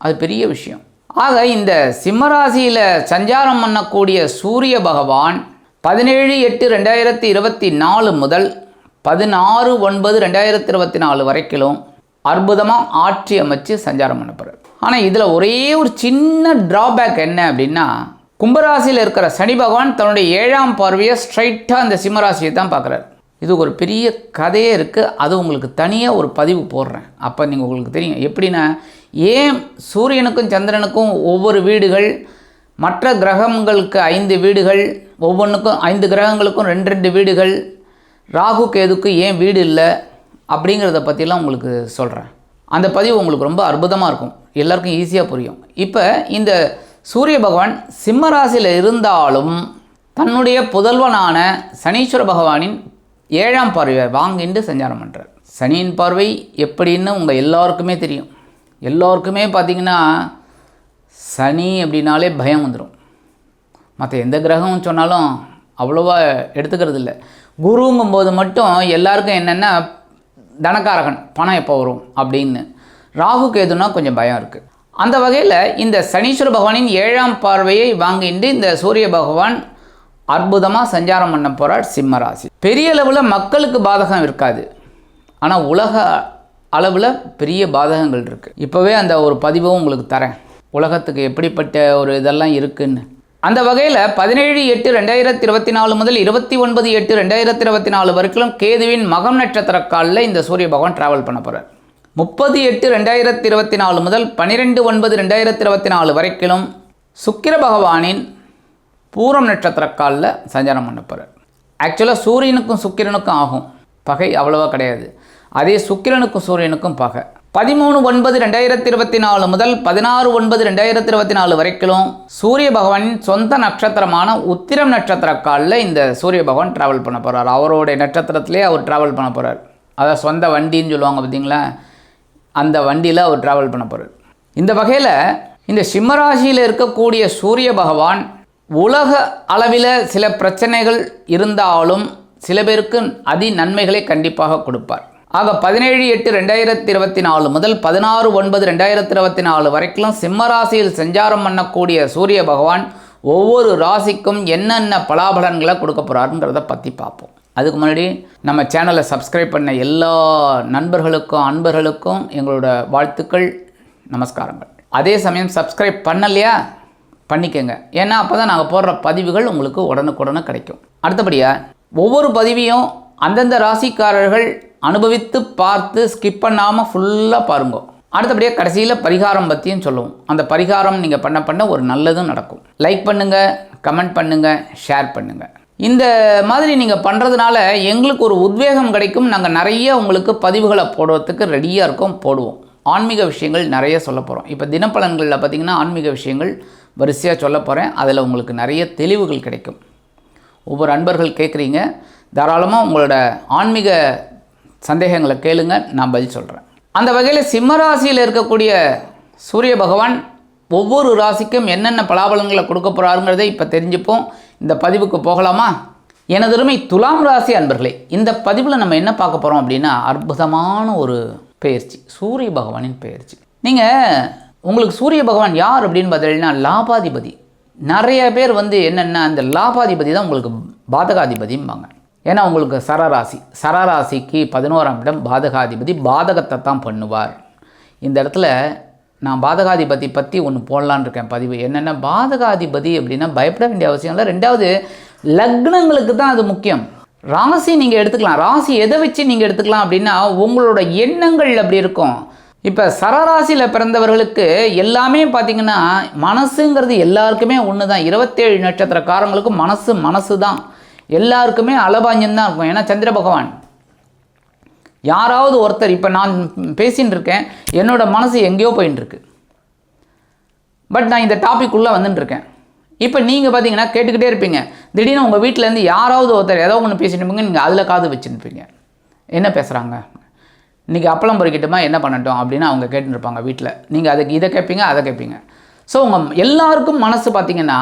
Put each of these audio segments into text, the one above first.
அது பெரிய விஷயம். ஆக இந்த சிம்மராசியில் சஞ்சாரம் பண்ணக்கூடிய சூரிய பகவான் பதினேழு எட்டு ரெண்டாயிரத்தி இருபத்தி நாலு முதல் பதினாறு ஒன்பது ரெண்டாயிரத்தி இருபத்தி நாலு வரைக்கும் அற்புதமாக ஆட்சி அமைச்சு சஞ்சாரம் பண்ண ஆனால் இதில் ஒரே ஒரு சின்ன ட்ராபேக் என்ன அப்படின்னா கும்பராசியில் இருக்கிற சனி பகவான் தன்னுடைய ஏழாம் பார்வையை ஸ்ட்ரைட்டாக அந்த சிம்மராசியை தான் பார்க்குறாரு. இது ஒரு பெரிய கதையே இருக்குது அது உங்களுக்கு தனியாக ஒரு பதிவு போடுறேன். அப்போ நீங்கள் உங்களுக்கு தெரியும். எப்படின்னா ஏன் சூரியனுக்கும் சந்திரனுக்கும் ஒவ்வொரு வீடுகள் மற்ற கிரகங்களுக்கு ஐந்து வீடுகள் ஒவ்வொன்றுக்கும் ஐந்து கிரகங்களுக்கும் ரெண்டு ரெண்டு வீடுகள் ராகு கேதுக்கு ஏன் வீடு இல்லை அப்படிங்கிறத பற்றிலாம் உங்களுக்கு சொல்கிறேன் அந்த பதிவு உங்களுக்கு ரொம்ப அற்புதமாக இருக்கும். எல்லாருக்கும் ஈஸியாக புரியும். இப்போ இந்த சூரிய பகவான் சிம்ம ராசியில் இருந்தாலும் தன்னுடைய புதல்வனான சனீஸ்வர பகவானின் ஏழாம் பார்வையை வாங்கிட்டு சஞ்சாரம் பண்ணுறார் சனியின் பார்வை எப்படின்னு உங்கள் எல்லாருக்குமே தெரியும். எல்லோருக்குமே பார்த்திங்கன்னா சனி அப்படின்னாலே பயம் வந்துடும் மற்ற எந்த கிரகம் சொன்னாலும் அவ்வளோவா எடுத்துக்கிறது இல்லை குருங்கும் போது மட்டும் எல்லாருக்கும் என்னென்னா தனக்காரகன் பணம் எப்போ வரும் அப்படின்னு. ராகு கேதுனா கொஞ்சம் பயம் இருக்குது அந்த வகையில் இந்த சனீஸ்வர பகவானின் ஏழாம் பார்வையை வாங்கிட்டு இந்த சூரிய பகவான் அற்புதமாக சஞ்சாரம் பண்ண போகிறார் சிம்ம ராசி. பெரிய அளவில் மக்களுக்கு பாதகம் இருக்காது. ஆனால் உலக அளவில் பெரிய பாதகங்கள் இருக்குது இப்போவே அந்த ஒரு பதிவும் உங்களுக்கு தரேன். உலகத்துக்கு எப்படிப்பட்ட ஒரு இதெல்லாம் இருக்குன்னு. அந்த வகையில் பதினேழு எட்டு ரெண்டாயிரத்தி இருபத்தி நாலு முதல் இருபத்தி ஒன்பது எட்டு ரெண்டாயிரத்தி இருபத்தி நாலு வரைக்கும் கேதுவின் மகம் நட்சத்திர காலில் இந்த சூரிய பகவான் ட்ராவல் பண்ண போகிறார் முப்பது எட்டு ரெண்டாயிரத்தி இருபத்தி நாலு முதல் பன்னிரெண்டு ஒன்பது ரெண்டாயிரத்தி இருபத்தி நாலு வரைக்கும் சுக்கிர பகவானின் பூரம் நட்சத்திர காலில் சஞ்சாரம் பண்ண போகிறார் ஆக்சுவலாக சூரியனுக்கும் சுக்கிரனுக்கும் ஆகும். பகை அவ்வளோவா கிடையாது. அதே சுக்கிரனுக்கும் சூரியனுக்கும் பகை. பதிமூணு ஒன்பது ரெண்டாயிரத்தி இருபத்தி நாலு முதல் பதினாறு ஒன்பது ரெண்டாயிரத்தி இருபத்தி நாலு வரைக்கும் சூரிய பகவானின் சொந்த நட்சத்திரமான உத்திரம் நட்சத்திர காலில் இந்த சூரிய பகவான் ட்ராவல் பண்ண போகிறார் அவருடைய நட்சத்திரத்திலே அவர் ட்ராவல் பண்ண போகிறார் அதாவது சொந்த வண்டின்னு சொல்லுவாங்க பார்த்தீங்களா அந்த வண்டியில் அவர் ட்ராவல் பண்ண போகிறார் இந்த வகையில் இந்த சிம்மராசியில் இருக்கக்கூடிய சூரிய பகவான் உலக அளவில் சில பிரச்சனைகள் இருந்தாலும் சில பேருக்கு அதி நன்மைகளை கண்டிப்பாக கொடுப்பார். ஆக பதினேழு எட்டு ரெண்டாயிரத்தி இருபத்தி நாலு முதல் பதினாறு ஒன்பது ரெண்டாயிரத்தி இருபத்தி நாலு வரைக்கும் சிம்ம ராசியில் சஞ்சாரம் பண்ணக்கூடிய சூரிய பகவான் ஒவ்வொரு ராசிக்கும் என்னென்ன பலாபலன்களை கொடுக்க போகிறாருங்கிறத பற்றி பார்ப்போம். அதுக்கு முன்னாடி நம்ம சேனலை சப்ஸ்கிரைப் பண்ண எல்லா நண்பர்களுக்கும் அன்பர்களுக்கும் எங்களோட வாழ்த்துக்கள் நமஸ்காரங்கள். அதே சமயம் சப்ஸ்கிரைப் பண்ணலையா? பண்ணிக்கோங்க. ஏன்னா அப்போ தான் நாங்கள் போடுற பதிவுகள் உங்களுக்கு உடனுக்குடனே கிடைக்கும். அடுத்தபடியாக ஒவ்வொரு பதிவையும் அந்தந்த ராசிக்காரர்கள் அனுபவித்து பார்த்து ஸ்கிப் பண்ணாமல் ஃபுல்லாக பாருங்க. அடுத்தபடியாக கடைசியில் பரிகாரம் பற்றியும் சொல்லுவோம். அந்த பரிகாரம் நீங்கள் பண்ண பண்ண ஒரு நல்லதும் நடக்கும். லைக் பண்ணுங்கள் கமெண்ட் பண்ணுங்கள் ஷேர் பண்ணுங்கள் இந்த மாதிரி நீங்கள் பண்ணுறதுனால எங்களுக்கு ஒரு உத்வேகம் கிடைக்கும். நாங்கள் நிறைய உங்களுக்கு பதிவுகளை போடுறதுக்கு ரெடியாக இருக்கோம் போடுவோம். ஆன்மீக விஷயங்கள் நிறைய சொல்ல போகிறோம் இப்போ தினப்பலன்களில் பார்த்திங்கன்னா ஆன்மீக விஷயங்கள் வரிசையாக சொல்ல போகிறேன் அதில் உங்களுக்கு நிறைய தெளிவுகள் கிடைக்கும். ஒவ்வொரு அன்பர்கள் கேட்குறீங்க தாராளமாக உங்களோட ஆன்மீக சந்தேகங்களை கேளுங்க நான் பதில் சொல்கிறேன் அந்த வகையில் சிம்மராசியில் இருக்கக்கூடிய சூரிய பகவான் ஒவ்வொரு ராசிக்கும் என்னென்ன பலாபலங்களை கொடுக்க போகிறாருங்கிறதை இப்போ தெரிஞ்சுப்போம். இந்த பதிவுக்கு போகலாமா? எனதருமை துலாம் ராசி அன்பர்களே இந்த பதிவில் நம்ம என்ன பார்க்க போகிறோம் அப்படின்னா அற்புதமான ஒரு பெயர்ச்சி சூரிய பகவானின் பெயர்ச்சி. நீங்கள் உங்களுக்கு சூரிய பகவான் யார் அப்படின்னு பார்த்தீங்கன்னா லாபாதிபதி. நிறைய பேர் வந்து என்னென்னா அந்த லாபாதிபதி தான் உங்களுக்கு பாதகாதிபதிம்பாங்க. ஏன்னா உங்களுக்கு சரராசி சரராசிக்கு பதினோராம் இடம் பாதகாதிபதி பாதகத்தை தான் பண்ணுவார். இந்த இடத்துல நான் பாதகாதிபதி பற்றி ஒன்று போடலான்னு இருக்கேன் பதிவு. என்னென்னா பாதகாதிபதி அப்படின்னா பயப்பட வேண்டிய அவசியம் இல்லை. ரெண்டாவது லக்னங்களுக்கு தான் அது முக்கியம். ராசி நீங்கள் எடுத்துக்கலாம். ராசி எதை வச்சு நீங்கள் எடுத்துக்கலாம் அப்படின்னா உங்களோட எண்ணங்கள் அப்படி இருக்கும். இப்போ சரராசியில் பிறந்தவர்களுக்கு எல்லாமே பார்த்திங்கன்னா மனசுங்கிறது எல்லாருக்குமே ஒன்று தான் இருபத்தேழு நட்சத்திரக்காரங்களுக்கு மனசு மனசு தான் எல்லாருக்குமே அலபாஞ்சம் தான் இருக்கும். ஏன்னா சந்திர பகவான். யாராவது ஒருத்தர் இப்போ நான் பேசின்னு இருக்கேன் என்னோட மனசு எங்கேயோ போயின்னு இருக்கு பட் நான் இந்த டாபிக் உள்ளே வந்துட்டு இருக்கேன். இப்போ நீங்கள் பார்த்தீங்கன்னா கேட்டுக்கிட்டே இருப்பீங்க. திடீர்னு உங்கள் வீட்டிலேருந்து யாராவது ஒருத்தர் ஏதோ ஒன்று பேசிட்டு இருப்பீங்க நீங்கள் அதில் காது வச்சுருப்பீங்க என்ன பேசுகிறாங்க இன்றைக்கி அப்பளம் பொறிக்கிட்டுமா என்ன பண்ணட்டும் அப்படின்னு அவங்க கேட்டுருப்பாங்க வீட்டில் நீங்கள் அதுக்கு இதை கேட்பீங்க அதை கேட்பீங்க ஸோ உங்கள் எல்லாருக்கும் மனசு பார்த்தீங்கன்னா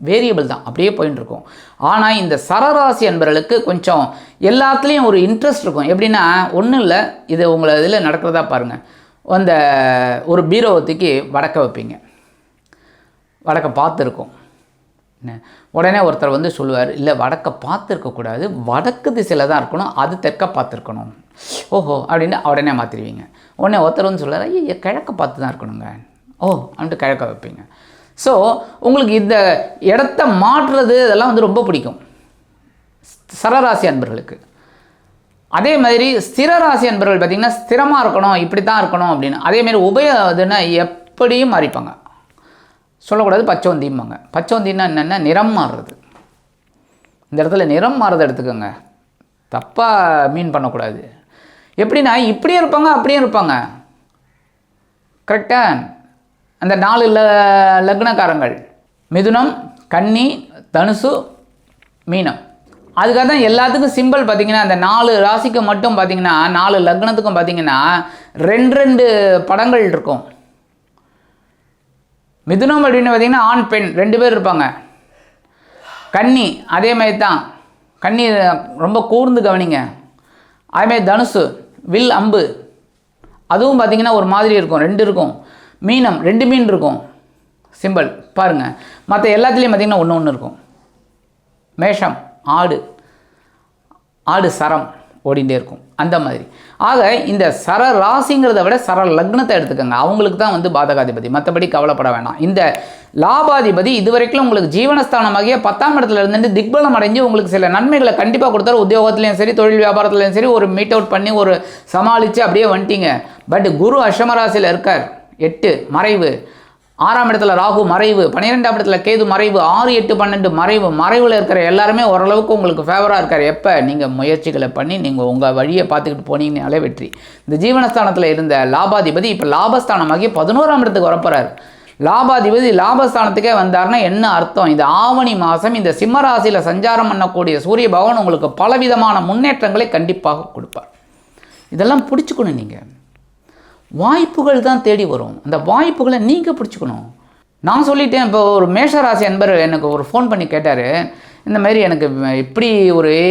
வேரியபிள் தான். அப்படியே போயின்னு இருக்கும். ஆனால் இந்த சரராசி என்பவர்களுக்கு கொஞ்சம் எல்லாத்துலேயும் ஒரு இன்ட்ரெஸ்ட் இருக்கும். எப்படின்னா ஒன்றும் இல்லை இது உங்களை இதில் நடக்கிறதா பாருங்கள் அந்த ஒரு பீரோவத்துக்கு வடக்க வைப்பீங்க. வடக்க பார்த்துருக்கோம். என்ன? உடனே ஒருத்தர் வந்து சொல்லுவார் இல்லை வடக்க பார்த்துருக்கக்கூடாது வடக்கு திசையில் தான் இருக்கணும். அது தெற்க பார்த்துருக்கணும். ஓஹோ அப்படின்னு உடனே மாற்றிடுவீங்க உடனே ஒருத்தர் வந்து சொல்லுவார் ஐயோ கிழக்க பார்த்து தான் இருக்கணுங்க. ஓ அப்படின்ட்டு கிழக்க வைப்பீங்க. ஸோ உங்களுக்கு இந்த இடத்த மாற்றுறது இதெல்லாம் வந்து ரொம்ப பிடிக்கும். சரராசி அன்பர்களுக்கு. அதே மாதிரி ஸ்திரராசி அன்பர்கள் பார்த்திங்கன்னா ஸ்திரமாக இருக்கணும் இப்படி தான் இருக்கணும் அப்படின்னு. அதேமாரி உபய இதுன்னா எப்படியும் மாறிப்பாங்க. சொல்லக்கூடாது பச்சோந்திம்பாங்க பச்சோந்தின்னா என்னென்ன நிறம் மாறுறது. இந்த இடத்துல நிறம் மாறுறதை எடுத்துக்கோங்க. தப்பாக மீன் பண்ணக்கூடாது. எப்படின்னா இப்படியும் இருப்பாங்க அப்படியும் இருப்பாங்க. கரெக்டாக அந்த நாலு ல லக்னக்காரங்கள். மிதுனம் கன்னி தனுசு மீனம். அதுக்காக தான் எல்லாத்துக்கும் சிம்பிள் பார்த்தீங்கன்னா அந்த நாலு ராசிக்கு மட்டும் பார்த்தீங்கன்னா நாலு லக்னத்துக்கும் பார்த்தீங்கன்னா ரெண்டு ரெண்டு படங்கள் இருக்கும். மிதுனம் அப்படின்னு பார்த்தீங்கன்னா ஆண் பெண் ரெண்டு பேர் இருப்பாங்க. கன்னி அதே மாதிரி தான். கன்னி ரொம்ப கூர்ந்து கவனிங்க. அதேமாதிரி தனுசு வில் அம்பு. அதுவும் பார்த்தீங்கன்னா ஒரு மாதிரி இருக்கும் ரெண்டு இருக்கும். மீனம் ரெண்டு மீன் இருக்கும். சிம்பிள் பாருங்கள் மற்ற எல்லாத்துலேயும் பார்த்தீங்கன்னா ஒன்று ஒன்று இருக்கும். மேஷம் ஆடு. ஆடு சரம் ஓடிண்டே இருக்கும். அந்த மாதிரி. ஆக இந்த சர ராசிங்கிறத விட சர லக்னத்தை எடுத்துக்கோங்க. அவங்களுக்கு தான் வந்து பாதகாதிபதி. மற்றபடி கவலைப்பட வேணாம். இந்த லாபாதிபதி இதுவரைக்கும் உங்களுக்கு ஜீவனஸ்தானமாகிய பத்தாம் இடத்துல இருந்துட்டு திக்பலம் அடைஞ்சு உங்களுக்கு சில நன்மைகளை கண்டிப்பாக கொடுத்தாரு. உத்தியோகத்துலையும் சரி தொழில் வியாபாரத்துலையும் சரி ஒரு மீட் அவுட் பண்ணி ஒரு சமாளித்து அப்படியே வந்துட்டீங்க. பட் குரு அஷ்டமராசியில் இருக்கார். எட்டு மறைவு. ஆறாம் இடத்துல ராகு மறைவு. பன்னிரெண்டாம் இடத்துல கேது மறைவு. ஆறு எட்டு பன்னெண்டு மறைவு. மறைவில் இருக்கிற எல்லாருமே ஓரளவுக்கு உங்களுக்கு ஃபேவராக இருக்கார். எப்போ? நீங்கள் முயற்சிகளை பண்ணி நீங்கள் உங்கள் வழியை பார்த்துக்கிட்டு போனீங்கனாலே வெற்றி. இந்த ஜீவனஸ்தானத்தில் இருந்த லாபாதிபதி இப்போ லாபஸ்தானமாகி பதினோராம் இடத்துக்கு வரப்போகிறார் லாபாதிபதி லாபஸ்தானத்துக்கே வந்தார்னா என்ன அர்த்தம்? இந்த ஆவணி மாதம் இந்த சிம்மராசியில் சஞ்சாரம் பண்ணக்கூடிய சூரிய பகவான் உங்களுக்கு பலவிதமான முன்னேற்றங்களை கண்டிப்பாக கொடுப்பார். இதெல்லாம் பிடிச்சிக்கணும் நீங்கள் வாய்ப்புகள் தான் தேடி வரும். அந்த வாய்ப்புகளை நீங்கள் பிடிச்சிக்கணும். நான் சொல்லிட்டேன் இப்போ ஒரு மேஷராசி என்பர் எனக்கு ஒரு ஃபோன் பண்ணி கேட்டார் இந்த மாதிரி எனக்கு இப்படி ஒரே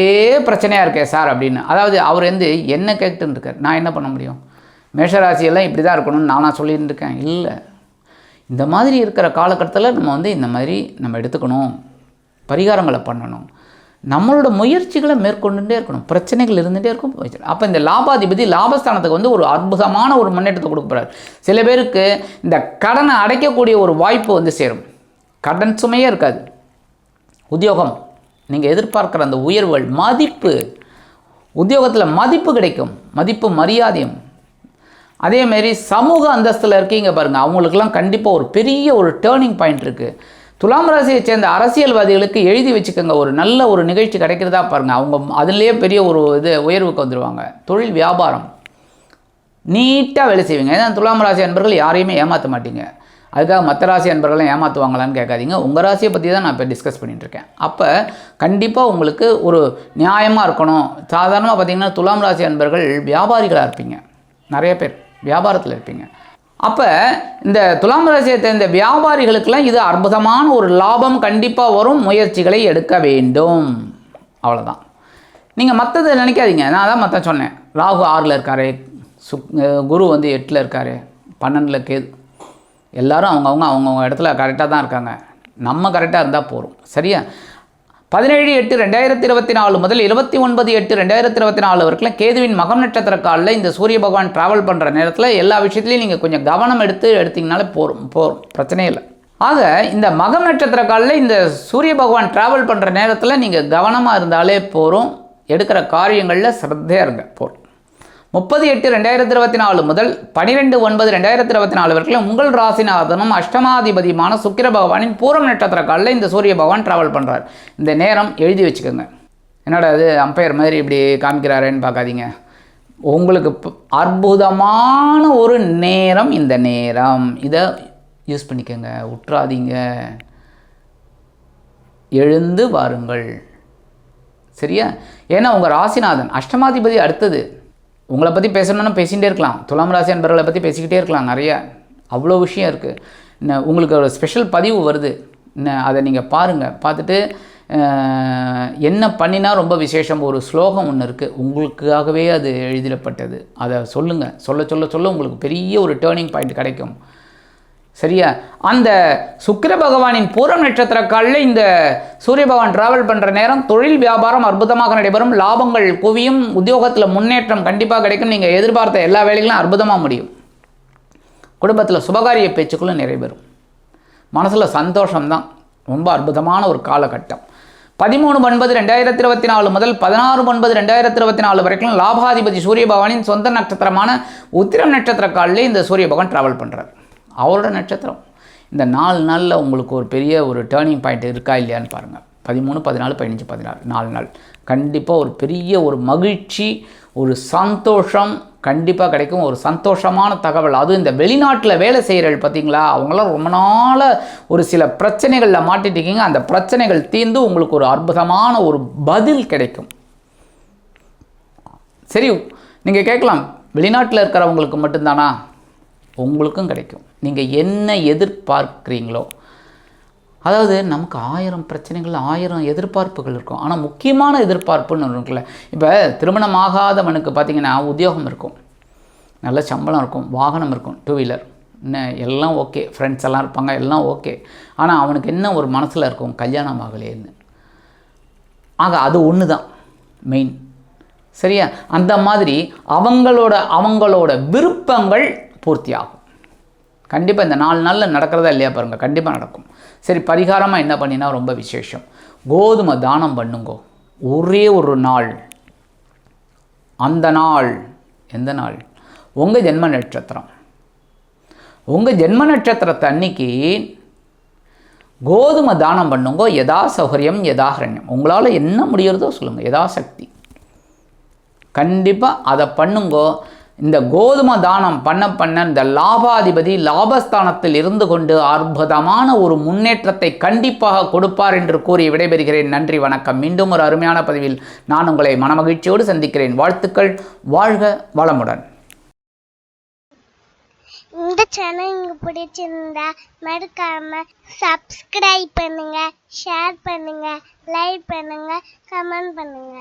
பிரச்சனையாக இருக்கே சார் அப்படின்னு. அதாவது அவர் வந்து என்ன கேட்டுன்னு இருக்கார். நான் என்ன பண்ண முடியும்? மேஷராசியெல்லாம் இப்படி தான் இருக்கணும்னு நானாக சொல்லிட்டு இருக்கேன். இல்லை. இந்த மாதிரி இருக்கிற காலகட்டத்தில் நம்ம வந்து இந்த மாதிரி நம்ம எடுத்துக்கணும். பரிகாரங்களை பண்ணணும். நம்மளோட முயற்சிகளை மேற்கொண்டுட்டே இருக்கணும். பிரச்சனைகள் இருந்துகிட்டே இருக்கும். அப்போ இந்த லாபாதிபதி லாபஸ்தானத்துக்கு வந்து ஒரு அற்புதமான ஒரு முன்னேற்றத்தை கொடுக்க போகிறார் சில பேருக்கு இந்த கடனை அடைக்கக்கூடிய ஒரு வாய்ப்பு வந்து சேரும். கடன் சுமையே இருக்காது. உத்தியோகம். நீங்கள் எதிர்பார்க்குற அந்த உயர்வுகள் மதிப்பு. உத்தியோகத்தில் மதிப்பு கிடைக்கும். மதிப்பு மரியாதையும். அதேமாரி சமூக அந்தஸ்தில் இருக்கீங்க பாருங்கள் அவங்களுக்கெல்லாம் கண்டிப்பாக ஒரு பெரிய ஒரு டேர்னிங் பாயிண்ட் இருக்குது துலாம் ராசியை சேர்ந்த அரசியல்வாதிகளுக்கு எழுதி வச்சுக்கோங்க. ஒரு நல்ல ஒரு நிகழ்ச்சி கிடைக்கிறதா பாருங்கள் அவங்க அதுலேயே பெரிய ஒரு இது உயர்வுக்கு வந்துடுவாங்க தொழில் வியாபாரம். நீட்டாக வேலை செய்வீங்க. ஏன்னா துலாம் ராசி அன்பர்கள் யாரையுமே ஏமாற்ற மாட்டீங்க. அதுக்காக மற்ற ராசி அன்பர்கள்லாம் ஏமாற்றுவாங்களான்னு கேட்காதீங்க. உங்கள் ராசியை பற்றி தான் நான் இப்போ டிஸ்கஸ் பண்ணிகிட்டு இருக்கேன். அப்போ கண்டிப்பாக உங்களுக்கு ஒரு நியாயமாக இருக்கணும். சாதாரணமாக பார்த்தீங்கன்னா துலாம் ராசி அன்பர்கள் வியாபாரிகளாக இருப்பீங்க. நிறைய பேர் வியாபாரத்தில் இருப்பீங்க. அப்போ இந்த துலாம் ராசியை சேர்ந்த வியாபாரிகளுக்கெல்லாம் இது அற்புதமான ஒரு லாபம் கண்டிப்பாக வரும் முயற்சிகளை எடுக்க வேண்டும். அவ்வளோதான் நீங்கள் மற்றது நினைக்காதீங்க. நான் தான் மற்ற சொன்னேன். ராகு ஆறில் இருக்காரு சுக் குரு வந்து எட்டில் இருக்கார் பன்னெண்டில் கேது. எல்லோரும் அவங்கவுங்க அவங்கவுங்க இடத்துல கரெக்டாக தான் இருக்காங்க. நம்ம கரெக்டாக இருந்தால் போகிறோம் சரியா? பதினேழு எட்டு ரெண்டாயிரத்தி இருபத்தி நாலு முதல் இருபத்தி ஒன்பது எட்டு ரெண்டாயிரத்தி இருபத்தி நாலு வரைக்கும் கேதுவின் மகம் நட்சத்திர காலில் இந்த சூரிய பகவான் ட்ராவல் பண்ணுற நேரத்தில் எல்லா விஷயத்துலையும் நீங்கள் கொஞ்சம் கவனம் எடுத்து எடுத்தீங்கனாலே போகும் போகும் பிரச்சனையே இல்லை. ஆக இந்த மகம் நட்சத்திர காலில் இந்த சூரிய பகவான் ட்ராவல் பண்ணுற நேரத்தில் நீங்கள் கவனமாக இருந்தாலே போகிறோம் எடுக்கிற காரியங்களில் சிரத்தையாக இருங்க. போகிறோம் முப்பது எட்டு ரெண்டாயிரத்தி இருபத்தி நாலு முதல் பனிரெண்டு ஒன்பது ரெண்டாயிரத்தி இருபத்தி நாலு வரைக்கும் உங்கள் ராசிநாதனும் அஷ்டமாதிபதியுமான சுக்கிர பகவானின் பூரம் நட்சத்திர காலில் இந்த சூரிய பகவான் ட்ராவல் பண்ணுறார் இந்த நேரம் எழுதி வச்சுக்கோங்க. என்னடா அது அம்பையர் மாதிரி இப்படி காமிக்கிறாரேன்னு பார்க்காதீங்க. உங்களுக்கு அற்புதமான ஒரு நேரம் இந்த நேரம். இதை யூஸ் பண்ணிக்கோங்க. உற்றாதீங்க. எழுந்து வாருங்கள். சரியா? ஏன்னா உங்கள் ராசிநாதன் அஷ்டமாதிபதி அடுத்தது. உங்களை பற்றி பேசணும்னா பேசிகிட்டே இருக்கலாம். துலாம் ராசி அன்பர்களை பற்றி பேசிக்கிட்டே இருக்கலாம். நிறைய அவ்வளோ விஷயம் இருக்குது உங்களுக்கு ஒரு ஸ்பெஷல் பதிவு வருது. இன்னும் அதை நீங்கள் பாருங்கள் பார்த்துட்டு என்ன பண்ணினா ரொம்ப விசேஷம்? ஒரு ஸ்லோகம் ஒன்று இருக்குது உங்களுக்காகவே அது எழுதிடப்பட்டது. அதை சொல்லுங்கள் சொல்ல சொல்ல சொல்ல உங்களுக்கு பெரிய ஒரு டேர்னிங் பாயிண்ட் கிடைக்கும். சரியா? அந்த சுக்கிர பகவானின் பூரம் நட்சத்திர காலில் இந்த சூரிய பகவான் டிராவல் பண்ணுற நேரம் தொழில் வியாபாரம் அற்புதமாக நடைபெறும். லாபங்கள் குவியும். உத்தியோகத்தில் முன்னேற்றம் கண்டிப்பாக கிடைக்கும். நீங்கள் எதிர்பார்த்த எல்லா வேலைகளும் அற்புதமாக முடியும். குடும்பத்தில் சுபகாரிய பேச்சுக்களும் நிறைவேறும். மனசில் சந்தோஷம்தான். ரொம்ப அற்புதமான ஒரு காலகட்டம். பதிமூணு ஒன்பது ரெண்டாயிரத்தி இருபத்தி நாலு முதல் பதினாறு ஒன்பது ரெண்டாயிரத்தி இருபத்தி நாலு வரைக்கும் லாபாதிபதி சூரிய பகவானின் சொந்த நட்சத்திரமான உத்திரம் நட்சத்திர காலில் இந்த சூரிய பகவான் ட்ராவல் பண்ணுறார் அவரோட நட்சத்திரம். இந்த நாலு நாளில் உங்களுக்கு ஒரு பெரிய ஒரு டேர்னிங் பாயிண்ட் இருக்கா இல்லையான்னு பாருங்கள் பதிமூணு பதினாலு பதினஞ்சு பதினாறு நாலு நாள். கண்டிப்பாக ஒரு பெரிய ஒரு மகிழ்ச்சி ஒரு சந்தோஷம் கண்டிப்பாக கிடைக்கும். ஒரு சந்தோஷமான தகவல். அதுவும் இந்த வெளிநாட்டில் வேலை செய்கிறவள் பார்த்தீங்களா அவங்களாம் ரொம்ப நாளாக ஒரு சில பிரச்சனைகளில் மாட்டிட்டீங்க அந்த பிரச்சனைகள் தீர்ந்து உங்களுக்கு ஒரு அற்புதமான ஒரு பதில் கிடைக்கும். சரி நீங்கள் கேட்கலாம். வெளிநாட்டில் இருக்கிறவங்களுக்கு மட்டும்தானா? உங்களுக்கும் கிடைக்கும். நீங்கள் என்ன எதிர்பார்க்குறீங்களோ அதாவது நமக்கு ஆயிரம் பிரச்சனைகள் ஆயிரம் எதிர்பார்ப்புகள் இருக்கும். ஆனால் முக்கியமான எதிர்பார்ப்புன்னு ஒன்று இருக்குல்ல. இப்போ திருமணம் ஆகாதவனுக்கு பார்த்தீங்கன்னா உத்தியோகம் இருக்கும். நல்ல சம்பளம் இருக்கும் வாகனம் இருக்கும் டூ வீலர் என்ன எல்லாம் ஓகே ஃப்ரெண்ட்ஸ் எல்லாம் இருப்பாங்க எல்லாம் ஓகே ஆனால் அவனுக்கு என்ன ஒரு மனசில் இருக்கும்? கல்யாணம் ஆகலேன்னு. ஆக அது ஒன்று தான் மெயின் சரியா? அந்த மாதிரி அவங்களோட அவங்களோட விருப்பங்கள் பூர்த்தியாகும். கண்டிப்பாக இந்த நாலு நாளில் நடக்கிறதா இல்லையா பாருங்கள் கண்டிப்பாக நடக்கும். சரி பரிகாரமாக என்ன பண்ணினா ரொம்ப விசேஷம். கோதுமை தானம் பண்ணுங்கோ. ஒரே ஒரு நாள். அந்த நாள். எந்த நாள்? உங்கள் ஜென்ம நட்சத்திரம். உங்கள் ஜென்ம நட்சத்திரத்தை அன்னைக்கு கோதுமை தானம் பண்ணுங்கோ. எதா சௌகரியம் எதாகரண்யம் உங்களால் என்ன முடிகிறதோ சொல்லுங்கள் யதாசக்தி கண்டிப்பாக அதை பண்ணுங்கோ. இந்த கோதுமை தானம் பண்ண பண்ண இந்த லாபாதிபதி லாபஸ்தானத்தில் இருந்து கொண்டு அற்புதமான ஒரு முன்னேற்றத்தை கண்டிப்பாக கொடுப்பார் என்று கூறி விடைபெறுகிறேன். நன்றி வணக்கம். மீண்டும் ஒரு அருமையான பதிவில் நான் உங்களை மனமகிழ்ச்சியோடு சந்திக்கிறேன். வாழ்த்துக்கள். வாழ்க வளமுடன். இந்த சேனல் உங்களுக்கு பிடிச்சிருந்தா மறக்காம சப்ஸ்கிரைப் பண்ணுங்க ஷேர் பண்ணுங்க லைக் பண்ணுங்க கமெண்ட் பண்ணுங்க.